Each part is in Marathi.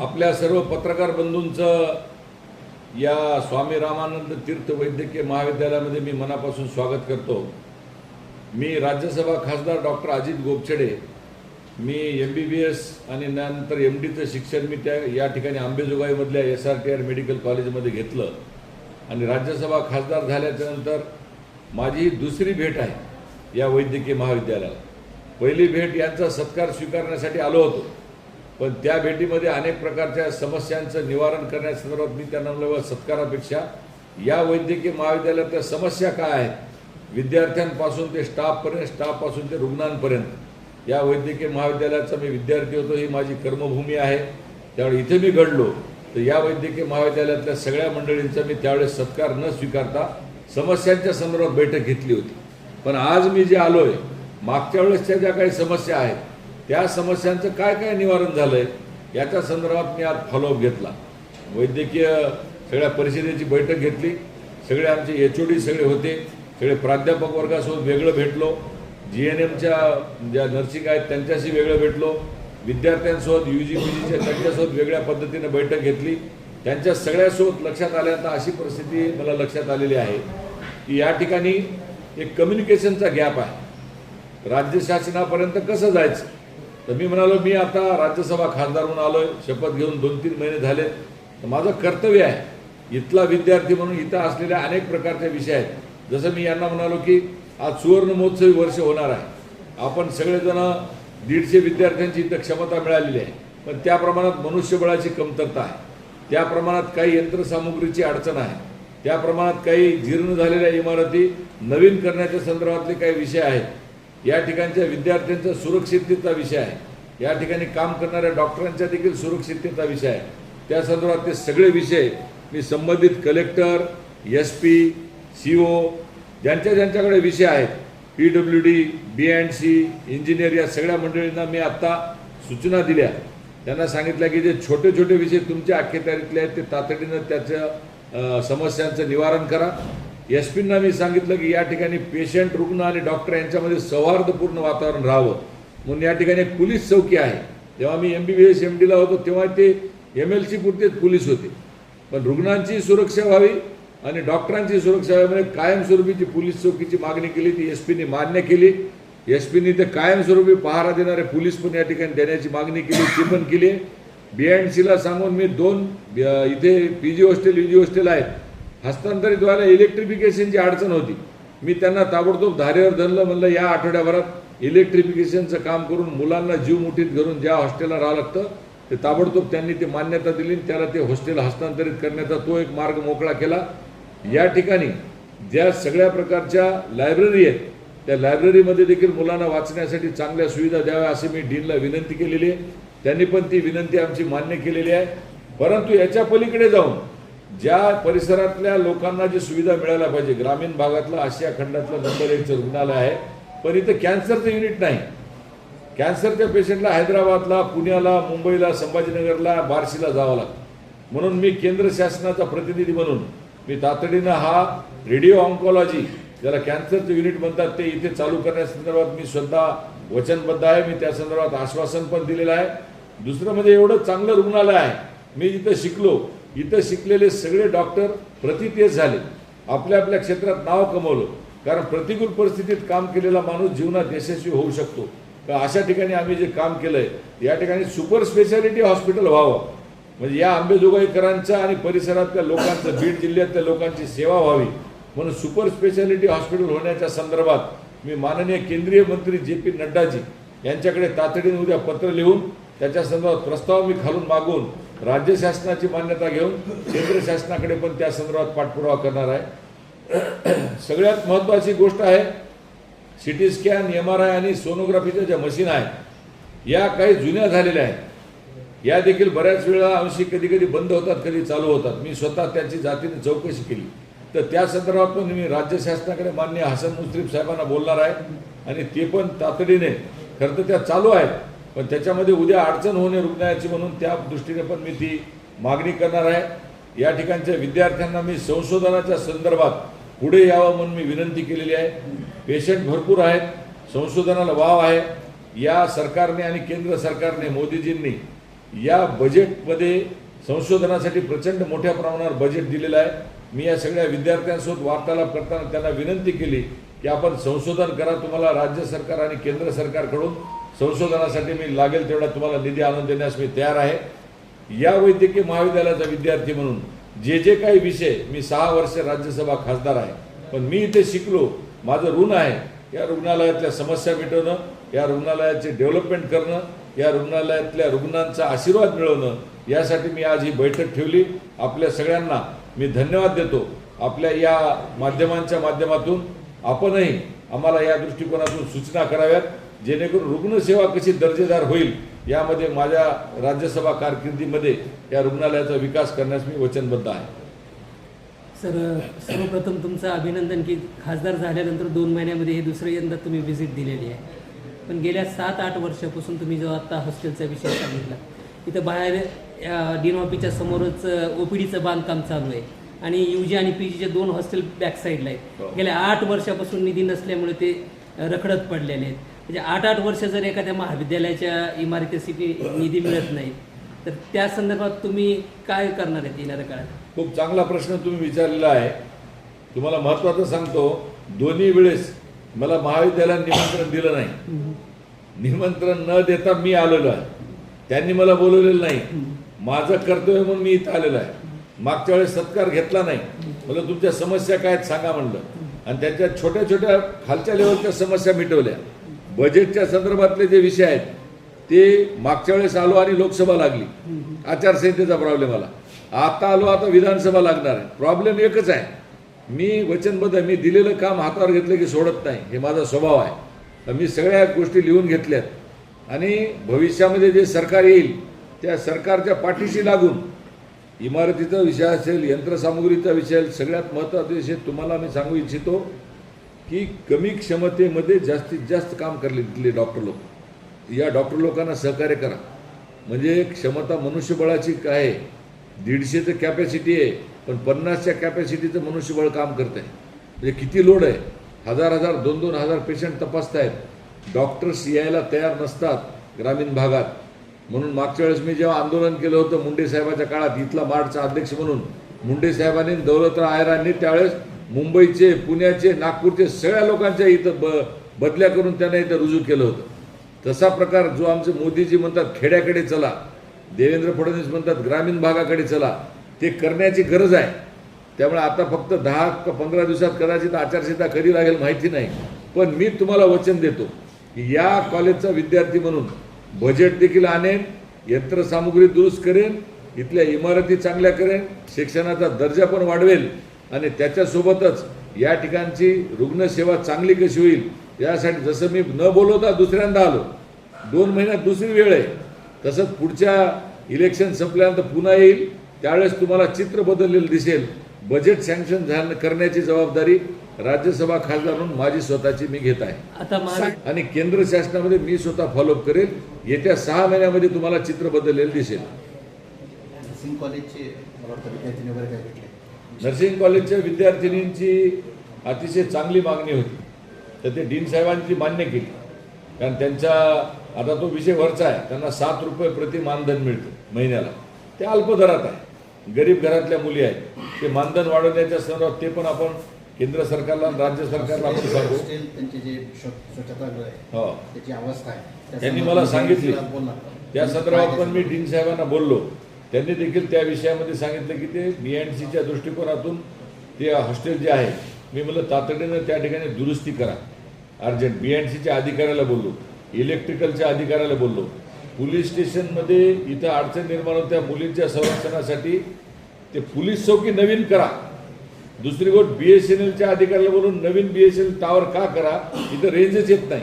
आपल्या सर्व पत्रकार बंधूंचं या स्वामी रामानंद तीर्थ वैद्यकीय महाविद्यालयामध्ये मी मनापासून स्वागत करतो. मी राज्यसभा खासदार डॉक्टर अजित गोपछडे मी एम बी बी एस आणि नंतर एम डीचं शिक्षण मी त्या या ठिकाणी आंबेजोगाईमधल्या S R T R medical कॉलेजमध्ये घेतलं. आणि राज्यसभा खासदार झाल्याच्यानंतर माझी ही दुसरी भेट आहे या वैद्यकीय महाविद्यालयाला. पहिली भेट यांचा सत्कार स्वीकारण्यासाठी आलो होतो. पण त्या भेटीमध्ये अनेक प्रकारच्या समस्यांचं निवारण करण्यासंदर्भात मी त्यांना म्हणलं सत्कारापेक्षा या वैद्यकीय महाविद्यालयातल्या समस्या काय आहेत? विद्यार्थ्यांपासून ते स्टाफपर्यंत स्टाफपासून ते रुग्णांपर्यंत. या वैद्यकीय महाविद्यालयाचा मी विद्यार्थी होतो ही माझी कर्मभूमी आहे. त्यावेळी इथे मी घडलो. तर या वैद्यकीय महाविद्यालयातल्या सगळ्या मंडळींचा मी त्यावेळेस सत्कार न स्वीकारता समस्यांच्या संदर्भात बैठक घेतली होती. पण आज मी जे आलोय मागच्या वेळेसच्या ज्या काही समस्या आहेत त्या समस्यांचं काय काय निवारण झालंय याच्या संदर्भात मी आज फॉलोअप घेतला. वैद्यकीय सगळ्या परिषदेची बैठक घेतली. सगळे आमचे एच ओ डी सगळे होते. सगळे प्राध्यापक वर्गासोबत वेगळं भेटलो. जी एन एमच्या ज्या नर्सिंग आहेत त्यांच्याशी वेगळं भेटलो. विद्यार्थ्यांसोबत यू जी पी जीच्या त्यांच्यासोबत वेगळ्या पद्धतीनं बैठक घेतली. त्यांच्या सगळ्यासोबत लक्षात आल्यानंतर अशी परिस्थिती मला लक्षात आलेली आहे की या ठिकाणी एक कम्युनिकेशनचा गॅप आहे. राज्य शासनापर्यंत कसं जायचं? तर मी म्हणालो मी आता राज्यसभा खासदार म्हणून आलोय शपथ घेऊन दोन तीन महिने झाले. तर माझं कर्तव्य आहे इथला विद्यार्थी म्हणून इथं असलेल्या अनेक प्रकारचे विषय आहेत. जसं मी यांना म्हणालो की आज सुवर्ण महोत्सवी वर्ष होणार आहे. आपण सगळेजण दीडशे विद्यार्थ्यांची इथं क्षमता मिळालेली आहे. पण त्या प्रमाणात मनुष्यबळाची कमतरता आहे. त्या प्रमाणात काही यंत्रसामुग्रीची अडचण आहे. त्या प्रमाणात काही जीर्ण झालेल्या इमारती नवीन करण्याच्या संदर्भातले काही विषय आहेत. या ठिकाणच्या विद्यार्थ्यांचा सुरक्षिततेचा विषय आहे. या ठिकाणी काम करणाऱ्या डॉक्टरांच्या देखील सुरक्षिततेचा विषय आहे. त्या संदर्भात ते सगळे विषय मी संबंधित collector S P C O ज्यांच्या ज्यांच्याकडे विषय आहेत P W D B and C engineer या सगळ्या मंडळींना मी आत्ता सूचना दिल्या. त्यांना सांगितलं की जे छोटे छोटे विषय तुमच्या अखत्यारीतले आहेत ते तातडीनं त्याच्या समस्यांचं निवारण करा. एस पींना मी सांगितलं की या ठिकाणी पेशंट रुग्ण आणि डॉक्टर यांच्यामध्ये सौहार्दपूर्ण वातावरण राहावं. म्हणून या ठिकाणी एक पोलीस चौकी आहे. जेव्हा मी M B B S M डीला होतो तेव्हा ते एम एल सी पुरतेच पोलीस होते. पण रुग्णांची सुरक्षा व्हावी आणि डॉक्टरांची सुरक्षा व्हावी म्हणजे कायमस्वरूपीची पोलीस चौकीची मागणी केली ती एस पीने मान्य केली. एस पीने ते कायमस्वरूपी पहारा देणारे पोलीस पण या ठिकाणी देण्याची मागणी केली ती पण केली. बी अँड सीला सांगून मी दोन इथे P G hostel U G hostel आहेत. हस्तांतरित व्हायला इलेक्ट्रिफिकेशनची अडचण होती. मी त्यांना ताबडतोब धारेवर धरलं म्हणलं या आठवड्याभरात इलेक्ट्रिफिकेशनचं काम करून मुलांना जीव मुठीत धरून ज्या हॉस्टेलला राहावं लागतं ते ताबडतोब त्यांनी ते मान्यता दिली आणि त्याला ते हॉस्टेल हस्तांतरित करण्याचा तो एक मार्ग मोकळा केला. या ठिकाणी ज्या सगळ्या प्रकारच्या लायब्ररी आहेत त्या लायब्ररीमध्ये देखील मुलांना वाचण्यासाठी चांगल्या सुविधा द्याव्या असे मी डीनला विनंती केलेली आहे. त्यांनी पण ती विनंती आमची मान्य केलेली आहे. परंतु याच्या पलीकडे जाऊन ज्या परिसरातल्या लोकांना जी सुविधा मिळायला पाहिजे ग्रामीण भागातलं आशिया खंडातलं नंबर एकचं रुग्णालय आहे पण इथं कॅन्सरचं युनिट नाही. कॅन्सरच्या पेशंटला हैदराबादला पुण्याला मुंबईला संभाजीनगरला बार्शीला जावं लागतं. म्हणून मी केंद्र शासनाचा प्रतिनिधी म्हणून मी तातडीनं हा रेडिओ ऑन्कॉलॉजी ज्याला कॅन्सरचं युनिट म्हणतात ते इथे चालू करण्यासंदर्भात मी स्वतः वचनबद्ध आहे. मी त्या संदर्भात आश्वासन पण दिलेलं आहे. दुसरं म्हणजे एवढं चांगलं रुग्णालय आहे. मी जिथं शिकलो इथं शिकलेले सगळे डॉक्टर प्रतितेज झाले. आपल्या आपल्या क्षेत्रात नाव कमवलं. कारण प्रतिकूल परिस्थितीत काम केलेला माणूस जीवनात यशस्वी होऊ शकतो. तर अशा ठिकाणी आम्ही जे काम केलंय या ठिकाणी सुपर स्पेशालिटी हॉस्पिटल व्हावं. म्हणजे या आंबेजोगाईकरांचा आणि परिसरातल्या लोकांचं बीड जिल्ह्यातल्या लोकांची सेवा व्हावी. म्हणून सुपर स्पेशालिटी हॉस्पिटल होण्याच्या संदर्भात मी माननीय केंद्रीय मंत्री जे पी नड्डाजी यांच्याकडे तातडीने उद्या पत्र लिहून त्याच्या संदर्भात प्रस्ताव मी खालून मागून राज्य शासनाची मान्यता घेऊन केंद्र शासनाकडे पण त्या संदर्भात पाठपुरावा करणार आहे. सगळ्यात महत्त्वाची गोष्ट आहे C T scan M R I आणि सोनोग्राफीच्या ज्या मशीन आहेत या काही जुन्या झालेल्या आहेत. या देखील बऱ्याच वेळा अंशी कधी कधी बंद होतात कधी चालू होतात. मी स्वतः त्याची जातीने चौकशी केली. तर त्या संदर्भात पण मी राज्य शासनाकडे मान्य हसन मुश्रीफ साहेबांना बोलणार आहे आणि ते पण तातडीने खरं तर त्या चालू आहेत. पण त्याच्यामध्ये उद्या अडचण होणे रुग्णालयाची म्हणून त्या दृष्टीने पण मी ती मागणी करणार आहे. या ठिकाणच्या विद्यार्थ्यांना मी संशोधनाच्या संदर्भात पुढे यावं म्हणून मी विनंती केलेली आहे. पेशंट भरपूर आहेत संशोधनाला वाव आहे. या सरकारने आणि केंद्र सरकारने मोदीजींनी या बजेटमध्ये संशोधनासाठी प्रचंड मोठ्या प्रमाणावर बजेट दिलेलं आहे. मी या सगळ्या विद्यार्थ्यांसोबत वार्तालाप करताना त्यांना विनंती केली की आपण संशोधन करा तुम्हाला राज्य सरकार आणि केंद्र सरकारकडून. संशोधनासाठी मी लागेल तेवढा तुम्हाला निधी आणून देण्यास मी तयार आहे. या वैद्यकीय महाविद्यालयाचा विद्यार्थी म्हणून जे जे काही विषय मी सहा वर्ष राज्यसभा खासदार आहे पण मी इथे शिकलो माझं ऋण आहे या रुग्णालयातल्या समस्या मिटवणं या रुग्णालयाचे डेव्हलपमेंट करणं या रुग्णालयातल्या रुग्णांचा आशीर्वाद मिळवणं यासाठी मी आज ही बैठक ठेवली. आपल्या सगळ्यांना मी धन्यवाद देतो. आपल्या या माध्यमांच्या माध्यमातून आपणही आम्हाला या दृष्टिकोनातून सूचना कराव्यात. जेणेकरून रुग्णसेवा कशी दर्जेदार होईल यामध्ये माझ्या राज्यसभा कारकिर्दीमध्ये या रुग्णालयाचा विकास करण्यास मी वचनबद्ध आहे. सर सर्वप्रथम तुमचं अभिनंदन की खासदार झाल्यानंतर दोन महिन्यामध्ये हे दुसरं यंदा तुम्ही व्हिजिट दिलेली आहे. पण गेल्या सात आठ वर्षापासून तुम्ही जो आत्ता हॉस्टेलचा विषय सांगितला इथं बाहेर डीन ऑफिसच्या समोरच ओ पी डीचं बांधकाम चालू आहे. आणि यू जी आणि पी जीचे दोन हॉस्टेल बॅक साईडला हो. आहेत गेल्या आठ वर्षापासून निधी नसल्यामुळे ते रखडत पडलेले आहेत. म्हणजे आठ आठ वर्ष जर एखाद्या महाविद्यालयाच्या इमारतीसाठी निधी मिळत नाही तर त्या संदर्भात तुम्ही काय करणार आहेत येणाऱ्या काळात? खूप चांगला प्रश्न तुम्ही विचारलेला आहे. तुम्हाला महत्त्वाचं सांगतो दोन्ही वेळेस मला महाविद्यालयात निमंत्रण दिलं नाही. निमंत्रण न देता मी आलेलो आहे. त्यांनी मला बोलवलेलं नाही. माझं कर्तव्य म्हणून मी इथं आलेलो आहे. मागच्या वेळेस सत्कार घेतला नाही. मला तुमच्या समस्या काय आहेत सांगा म्हणलं. आणि त्यांच्या छोट्या छोट्या खालच्या लेवलच्या समस्या मिटवल्या. बजेटच्या संदर्भातले जे विषय आहेत ते मागच्या वेळेस आलो आणि लोकसभा लागली. आचारसंहितेचा प्रॉब्लेम आला. आता आलो आता विधानसभा लागणार आहे. प्रॉब्लेम एकच आहे. मी वचनबद्ध आहे. मी दिलेलं काम हातावर घेतलं की सोडत नाही. हे माझा स्वभाव आहे. तर मी सगळ्या गोष्टी लिहून घेतल्यात. आणि भविष्यामध्ये जे सरकार येईल त्या सरकारच्या पाठीशी लागून इमारतीचा विषय असेल यंत्रसामुग्रीचा विषय असेल सगळ्यात महत्त्वाचा विषय तुम्हाला मी सांगू इच्छितो की कमी क्षमतेमध्ये जास्तीत जास्त काम करले तिथले डॉक्टर लोक. या डॉक्टर लोकांना सहकार्य करा. म्हणजे क्षमता मनुष्यबळाची काय आहे दीडशेचं कॅपॅसिटी आहे पण पन्नासच्या कॅपॅसिटीचं मनुष्यबळ काम करत आहे म्हणजे किती लोड आहे? हजार हजार दोन दोन हजार पेशंट तपासत आहेत डॉक्टर्स यायला तयार नसतात ग्रामीण भागात. म्हणून मागच्या वेळेस मी जेव्हा आंदोलन केलं होतं मुंडे साहेबाच्या काळात इथला मार्डचा अध्यक्ष म्हणून मुंडे साहेबांनी दौलतराव आयरांनी त्यावेळेस मुंबईचे पुण्याचे नागपूरचे सगळ्या लोकांच्या इथं ब बदल्या करून त्यांना इथं रुजू केलं होतं. तसा प्रकार जो आमचे मोदीजी म्हणतात खेड्याकडे चला. देवेंद्र फडणवीस म्हणतात ग्रामीण भागाकडे चला. ते करण्याची गरज आहे. त्यामुळे आता फक्त दहा का पंधरा दिवसात कदाचित आचारसंहिता कधी लागेल माहिती नाही. पण मी तुम्हाला वचन देतो की या कॉलेजचा विद्यार्थी म्हणून बजेट देखील आणेन यंत्रसामुग्री दुरुस्त करेन इथल्या इमारती चांगल्या करेन शिक्षणाचा दर्जा पण वाढवेल आणि त्याच्यासोबतच या ठिकाणची रुग्णसेवा चांगली कशी होईल यासाठी जसं मी न बोलवता दुसऱ्यांदा आलो. दोन महिन्यात दुसरी वेळ आहे. तसंच पुढच्या इलेक्शन संपल्यानंतर पुन्हा येईल. त्यावेळेस तुम्हाला चित्र बदललेलं दिसेल. बजेट सँक्शन झालं करण्याची जबाबदारी राज्यसभा खासदार म्हणून माझी स्वतःची मी घेत आहे. आता आणि केंद्र शासनामध्ये मी स्वतः फॉलोअप करेल. येत्या सहा महिन्यामध्ये तुम्हाला चित्र बदललेलं दिसेल. कॉलेजचे नर्सिंग कॉलेजच्या विद्यार्थिनींची अतिशय चांगली मागणी होती. तर ते डीन साहेबांची मान्य केली. कारण त्यांचा आता तो विषय वरचा आहे. त्यांना सात रुपये प्रति मानधन मिळतं महिन्याला. ते अल्प दरात आहे. गरीब घरातल्या मुली आहेत. ते मानधन वाढवण्याच्या संदर्भात ते पण आपण केंद्र सरकारला आणि राज्य सरकारला आपण सांगू. हो. त्याची अवस्था आहे. त्या त्यांनी मला सांगितली. त्या संदर्भात पण मी डीन साहेबांना बोललो. त्यांनी देखील त्या विषयामध्ये सांगितलं की ते बी एन सीच्या दृष्टिकोनातून ते हॉस्टेल जे आहे मी म्हणलं तातडीनं त्या ठिकाणी दुरुस्ती करा. अर्जंट बी एन सीच्या अधिकाऱ्याला बोललो इलेक्ट्रिकलच्या अधिकाऱ्याला बोललो. पोलीस स्टेशनमध्ये इथं अडचण निर्माण होत्या मुलींच्या संरक्षणासाठी ते पोलीस चौकी नवीन करा. दुसरी गोष्ट बी एस एन एलच्या अधिकाऱ्याला बोलून नवीन B S N L tower का करा इथं रेंजच येत नाही.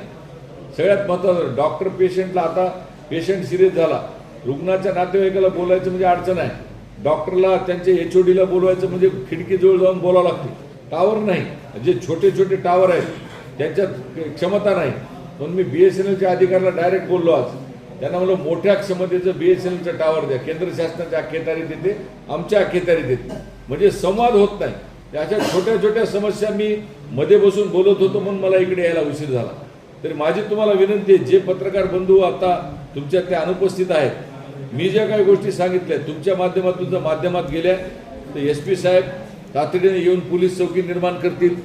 सगळ्यात महत्त्वाचं डॉक्टर पेशंटला आता पेशंट सिरियस झाला. रुग्णाच्या नातेवाईकाला बोलायचं म्हणजे अडचण आहे. डॉक्टरला त्यांच्या एच ओ डीला बोलवायचं म्हणजे खिडकीजवळ जाऊन बोलावं लागते. टावर नाही. जे छोटे छोटे टावर आहेत त्यांच्यात क्षमता नाही. म्हणून मी बी एस एन एलच्या अधिकाऱ्याला डायरेक्ट बोललो आज. त्यांना म्हणलं मोठ्या क्षमतेचं बी एस एन एलचं टावर द्या. केंद्र शासनाच्या अखेतारीत येते आमच्या अखेतारीत येते म्हणजे संवाद होत नाही. अशा छोट्या छोट्या समस्या मी मध्ये बसून बोलत होतो म्हणून मला इकडे यायला उशीर झाला. तरी माझी तुम्हाला विनंती आहे जे पत्रकार बंधू आता तुमच्या ते अनुपस्थित आहेत मी ज्या काही गोष्टी सांगितल्या तुमच्या माध्यमातून जर माध्यमात गेल्या तर एस पी साहेब तातडीने येऊन पोलीस चौकी निर्माण करतील.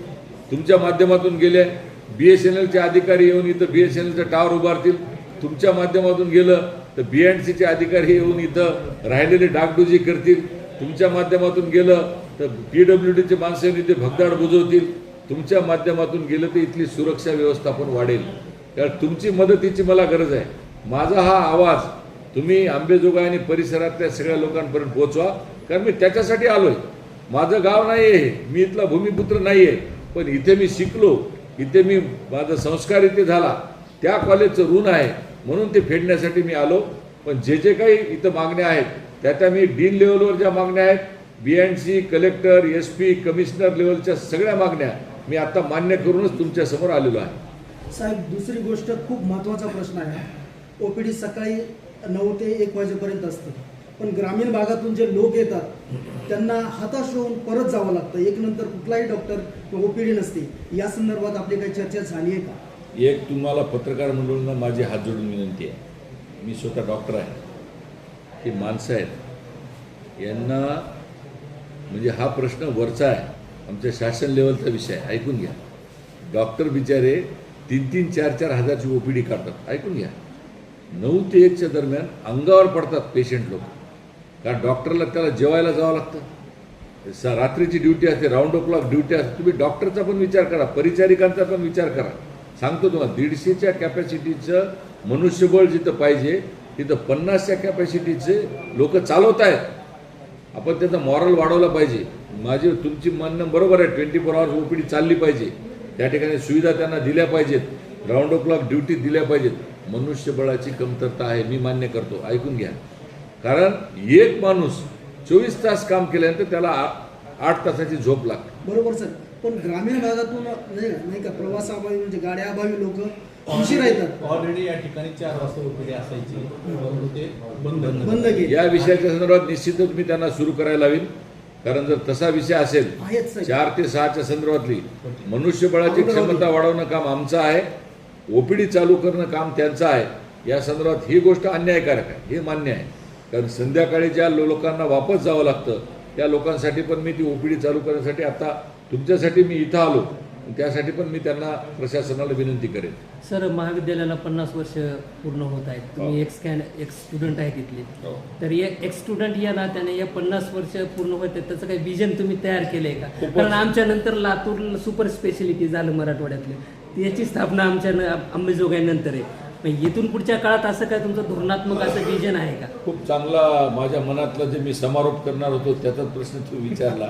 तुमच्या माध्यमातून गेल्या बी एस एन एलचे अधिकारी येऊन इथं बी एस एन एलचा टावर उभारतील. तुमच्या माध्यमातून गेलं तर बी एन सीचे अधिकारी येऊन इथं राहिलेली डागडुजी करतील. तुमच्या माध्यमातून गेलं तर पी डब्ल्यू डीचे माणसं येऊन इथे भगदाड बुजवतील. तुमच्या माध्यमातून गेलं तर इथली सुरक्षा व्यवस्थापन वाढेल. कारण तुमची मदतीची मला गरज आहे. माझा हा आवाज तुम्ही आंबेजोगाई आणि परिसरातल्या सगळ्या लोकांपर्यंत पोहोचवा. कारण मी त्याच्यासाठी आलोय. माझं गाव नाही आहे मी इथला भूमिपुत्र नाही आहे पण इथे मी शिकलो. इथे मी माझा संस्कार इथे झाला. त्या कॉलेजचं ऋण आहे. म्हणून ते फेडण्यासाठी मी आलो. पण जे जे काही इथं मागण्या आहेत त्या त्या मी डीन लेवलवर ज्या मागण्या आहेत B N C collector S P commissioner लेवलच्या सगळ्या मागण्या मी आता मान्य करूनच तुमच्यासमोर आलेलो आहे. साहेब दुसरी गोष्ट खूप महत्त्वाचा प्रश्न आहे. ओपीडी सकाळी नऊ ते एक वाजेपर्यंत असतं. पण ग्रामीण भागातून जे लोक येतात त्यांना हताश होऊन परत जावं लागतं. एक नंतर कुठलाही डॉक्टर ओपीडी नसते. या संदर्भात आपली काही चर्चा झाली आहे का? एक तुम्हाला पत्रकार मंडळांना माझी हात जोडून विनंती आहे. मी स्वतः डॉक्टर आहे. ही माणसं आहेत. यांना म्हणजे हा प्रश्न वरचा आहे. आमच्या शासन लेवलचा विषय आहे. ऐकून घ्या. डॉक्टर बिचारे तीन तीन चार चार हजारची ओपीडी काढतात. ऐकून घ्या. नऊ ते एकच्या दरम्यान अंगावर पडतात पेशंट लोक. कारण डॉक्टरला त्याला जेवायला जावं लागतं. स रात्रीची ड्युटी असते राऊंड ओ क्लॉक ड्युटी असते. तुम्ही डॉक्टरचा पण विचार करा परिचारिकांचा पण विचार करा. सांगतो तुम्हाला दीडशेच्या कॅपॅसिटीचं मनुष्यबळ जिथं पाहिजे तिथं पन्नासच्या कॅपॅसिटीचे लोक चालवत आहेत. आपण त्याचा मॉरल वाढवला पाहिजे. माझे तुमची म्हणणं बरोबर आहे ट्वेंटी फोर आवर्स ओपीडी चालली पाहिजे. त्या ठिकाणी सुविधा त्यांना दिल्या पाहिजेत. राऊंड ओ क्लॉक ड्युटी दिल्या पाहिजेत. मनुष्यबळाची कमतरता आहे मी मान्य करतो. ऐकून घ्या. कारण एक माणूस चोवीस तास काम केल्यानंतर त्याला आठ तासाची झोप लागते. बरोबर सर. पण ग्रामीण भागातून नाही नाही का प्रवासाअभावी म्हणजे गाड्याअभावी लोक उशीर येतात. ऑलरेडी या ठिकाणी चार वाजता असायची. बंद या विषयाच्या संदर्भात निश्चितच मी त्यांना सुरू करायला लावीन. कारण जर तसा विषय असेल चार ते सहाच्या संदर्भातली मनुष्यबळाची क्षमता वाढवणं काम आमचं आहे. ओपीडी चालू करणं काम त्यांचं आहे. या संदर्भात ही गोष्ट अन्यायकारक आहे. हे मान्य आहे. कारण संध्याकाळी ज्या लोकांना वापस जावं लागतं त्या लोकांसाठी पण मी ती ओपीडी चालू करण्यासाठी आता तुमच्यासाठी मी इथं आलो. त्यासाठी पण मी त्यांना प्रशासनाला विनंती करेन. सर महाविद्यालयाला पन्नास वर्ष पूर्ण होत आहेत. तुम्ही एक स्कॅन एक स्टुडंट आहे तिथले. तर या एक स्टुडंट या नात्याने या पन्नास वर्ष पूर्ण होत आहेत. त्याचं काही विजन तुम्ही तयार केलंय का. कारण आमच्या नंतर लातूर सुपर स्पेशालिटी झालं मराठवाड्यातलं. याची स्थापना आमच्या अंबेजोगाईनंतर आहे येथून इथून पुढच्या काळात असं काय तुमचं धोरणात्मक असं विजन आहे का? खूप चांगला माझ्या मनातलं जे मी समारोप करणार होतो त्याचाच प्रश्न तू विचारला.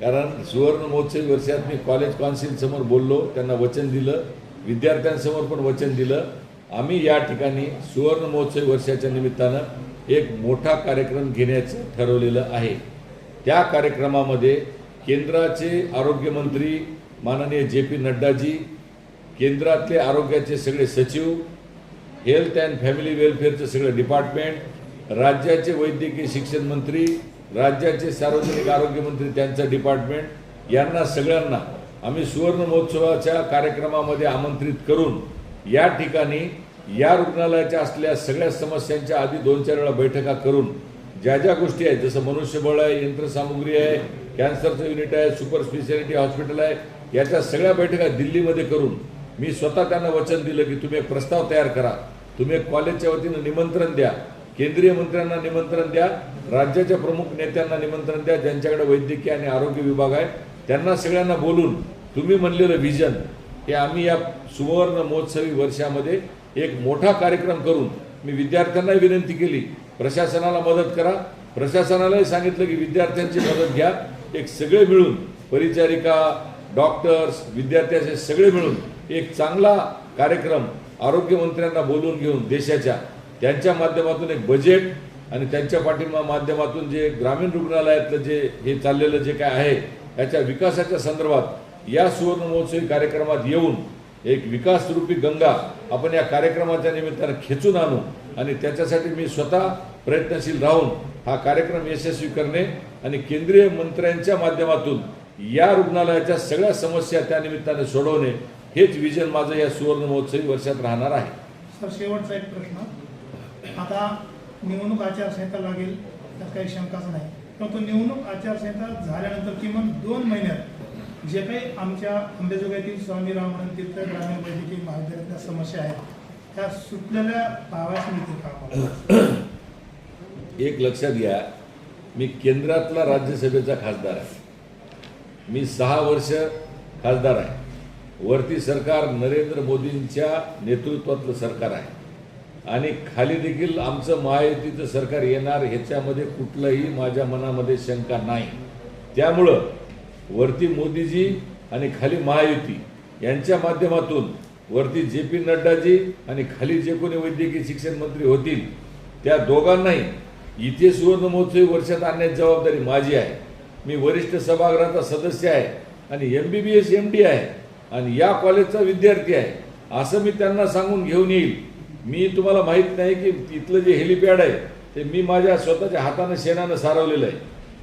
कारण सुवर्ण महोत्सवी वर्षात मी कॉलेज काउन्सिल समोर बोललो त्यांना वचन दिलं विद्यार्थ्यांसमोर पण वचन दिलं. आम्ही या ठिकाणी सुवर्ण महोत्सवी वर्षाच्या निमित्तानं एक मोठा कार्यक्रम घेण्याचं ठरवलेलं आहे. त्या कार्यक्रमामध्ये केंद्राचे आरोग्यमंत्री माननीय जे पी नड्डाजी केंद्रातले आरोग्याचे सगळे सचिव हेल्थ अँड फॅमिली वेलफेअरचं सगळं डिपार्टमेंट राज्याचे वैद्यकीय शिक्षण मंत्री राज्याचे सार्वजनिक आरोग्य मंत्री त्यांचं डिपार्टमेंट यांना सगळ्यांना आम्ही सुवर्ण महोत्सवाच्या कार्यक्रमामध्ये आमंत्रित करून या ठिकाणी या रुग्णालयाच्या असलेल्या सगळ्या समस्यांच्या आधी दोन चार वेळा बैठका करून ज्या ज्या गोष्टी आहेत जसं मनुष्यबळ आहे यंत्रसामुग्री आहे कॅन्सरचं युनिट आहे सुपर स्पेशालिटी हॉस्पिटल आहे याच्या सगळ्या बैठका दिल्लीमध्ये करून मी स्वतः त्यांना वचन दिलं की तुम्ही एक प्रस्ताव तयार करा. तुम्ही एक कॉलेजच्या वतीनं निमंत्रण द्या. केंद्रीय मंत्र्यांना निमंत्रण द्या. राज्याच्या प्रमुख नेत्यांना निमंत्रण द्या. ज्यांच्याकडे वैद्यकीय आणि आरोग्य विभाग आहे त्यांना सगळ्यांना बोलून तुम्ही म्हणलेलं व्हिजन हे आम्ही या सुवर्ण महोत्सवी वर्षामध्ये एक मोठा कार्यक्रम करून मी विद्यार्थ्यांनाही विनंती केली. प्रशासनाला मदत करा. प्रशासनालाही सांगितलं की विद्यार्थ्यांची मदत घ्या. एक सगळे मिळून परिचारिका डॉक्टर्स विद्यार्थी असे सगळे मिळून एक चांगला कार्यक्रम आरोग्यमंत्र्यांना बोलवून घेऊन देशाच्या त्यांच्या माध्यमातून एक बजेट आणि त्यांच्या पाठिंबा माध्यमातून जे ग्रामीण रुग्णालयातलं जे हे चाललेलं जे काय आहे याच्या विकासाच्या संदर्भात या सुवर्ण महोत्सवी कार्यक्रमात येऊन एक विकासरूपी गंगा आपण या कार्यक्रमाच्या निमित्तानं खेचून आणू आणि त्याच्यासाठी मी स्वतः प्रयत्नशील राहून हा कार्यक्रम यशस्वी करणे आणि केंद्रीय मंत्र्यांच्या माध्यमातून या रुग्णालयाच्या सगळ्या समस्या त्या निमित्ताने सोडवणे हेच विजन माझं या सुवर्ण महोत्सवी वर्षात राहणार आहे. सर शेवटचा एक प्रश्न. आता निवडणूक आचारसंहिता लागेल त्यात काही शंकाच नाही. परंतु निवडणूक आचारसंहिता झाल्यानंतर किमान दोन महिन्यात जे काही आमच्या अंबेजोगाईतील स्वामी रामानंद तीर्थ ग्रामीण वैद्यकीय महाविद्यालयातल्या समस्या आहेत त्या सुटलेल्या पाहाव्यास मिळतील का? एक लक्षात घ्या मी केंद्रातला राज्यसभेचा खासदार आहे. मी सहा वर्ष खासदार आहे. वरती सरकार नरेंद्र मोदींच्या नेतृत्वातलं सरकार आहे. आणि खाली देखील आमचं महायुतीचं सरकार येणार ह्याच्यामध्ये कुठलंही माझ्या मनामध्ये शंका नाही. त्यामुळं वरती मोदीजी आणि खाली महायुती यांच्या माध्यमातून वरती जे पी नड्डाजी आणि खाली जे कोणी वैद्यकीय शिक्षण मंत्री होतील त्या दोघांनाही इथे सुवर्ण महोत्सवी वर्षात आणण्याची जबाबदारी माझी आहे. मी वरिष्ठ सभागृहाचा सदस्य आहे आणि M B B S M D आहे. आणि या कॉलेजचा विद्यार्थी आहे. असं मी त्यांना सांगून घेऊन येईल. मी तुम्हाला माहीत नाही की इथलं जे हेलिपॅड आहे ते मी माझ्या स्वतःच्या हातानं शेणानं सारवलेलं आहे.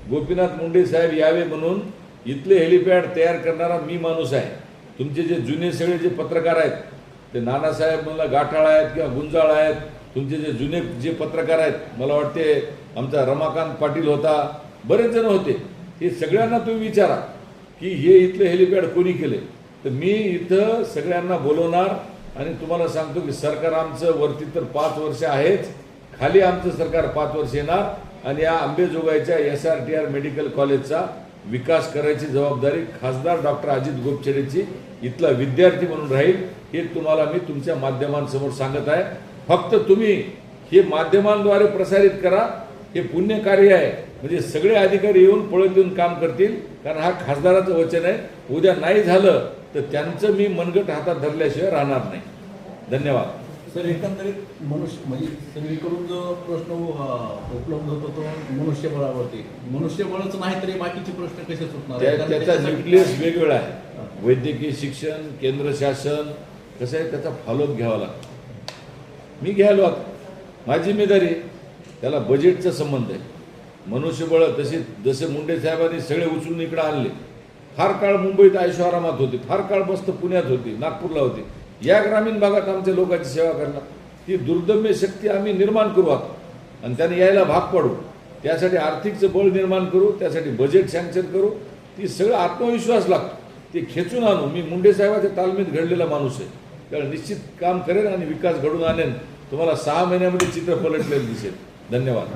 गोपीनाथ मुंडे साहेब यावे म्हणून इथले हेलिपॅड तयार करणारा मी माणूस आहे. तुमचे जे जुने सगळे जे पत्रकार आहेत ते नानासाहेब मला गाठाळ आहेत किंवा गुंजाळ आहेत. तुमचे जे जुने जे पत्रकार आहेत मला वाटते आमचा रमाकांत पाटील होता बरेच जण होते. हे सगळ्यांना तुम्ही विचारा की हे इथले हेलिपॅड कोणी केले? तर मी इथं सगळ्यांना बोलवणार आणि तुम्हाला सांगतो की सरकार आमचं वरती तर पाच वर्ष आहेच. खाली आमचं सरकार पाच वर्ष येणार आणि या आंबेजोगाईच्या S R T R medical कॉलेजचा विकास करायची जबाबदारी खासदार डॉक्टर अजित गोपछडेची इथला विद्यार्थी म्हणून राहील हे तुम्हाला मी तुमच्या माध्यमांसमोर सांगत आहे. फक्त तुम्ही हे माध्यमांद्वारे प्रसारित करा हे पुण्य कार्य आहे. म्हणजे सगळे अधिकारी येऊन पळत देऊन काम करतील कारण हा खासदाराचं वचन आहे. उद्या नाही झालं तर त्यांचं मी मनगट हातात धरल्याशिवाय राहणार नाही. धन्यवाद. सर एकंदरीत मनुष्य म्हणजे सगळीकडून जो प्रश्न उपलब्ध होतो तो मनुष्यबळावरती. मनुष्यबळच नाही तरी बाकीचे प्रश्न कसे सुटणार? त्याचा न्यूक्लियस वेगवेगळा आहे. वैद्यकीय शिक्षण केंद्र शासन कसं आहे त्याचा फॉलोअप घ्यावा लागतो. मी घ्यायलो आता. माझी जिम्मेदारी. त्याला बजेटचा संबंध आहे. मनुष्यबळ तसे जसे मुंडे साहेबांनी सगळे उचलून इकडे आणले. फार काळ मुंबईत ऐशोआरामात होते फार काळ मस्त पुण्यात होती नागपूरला होती. या ग्रामीण भागात आमच्या लोकांची सेवा करणार. ती दुर्दम्य शक्ती आम्ही निर्माण करू आता. आणि त्याने यायला भाग पडू. त्यासाठी आर्थिकचं बळ निर्माण करू त्यासाठी बजेट सँक्शन करू. ती सगळं आत्मविश्वास लागतो. ते खेचून आणू. मी मुंडे साहेबाच्या तालमीत घडलेला माणूस आहे. त्यामुळे निश्चित काम करेन आणि विकास घडून आणेन. तुम्हाला सहा महिन्यामध्ये चित्र पलटलेलं दिसेल. धन्यवाद.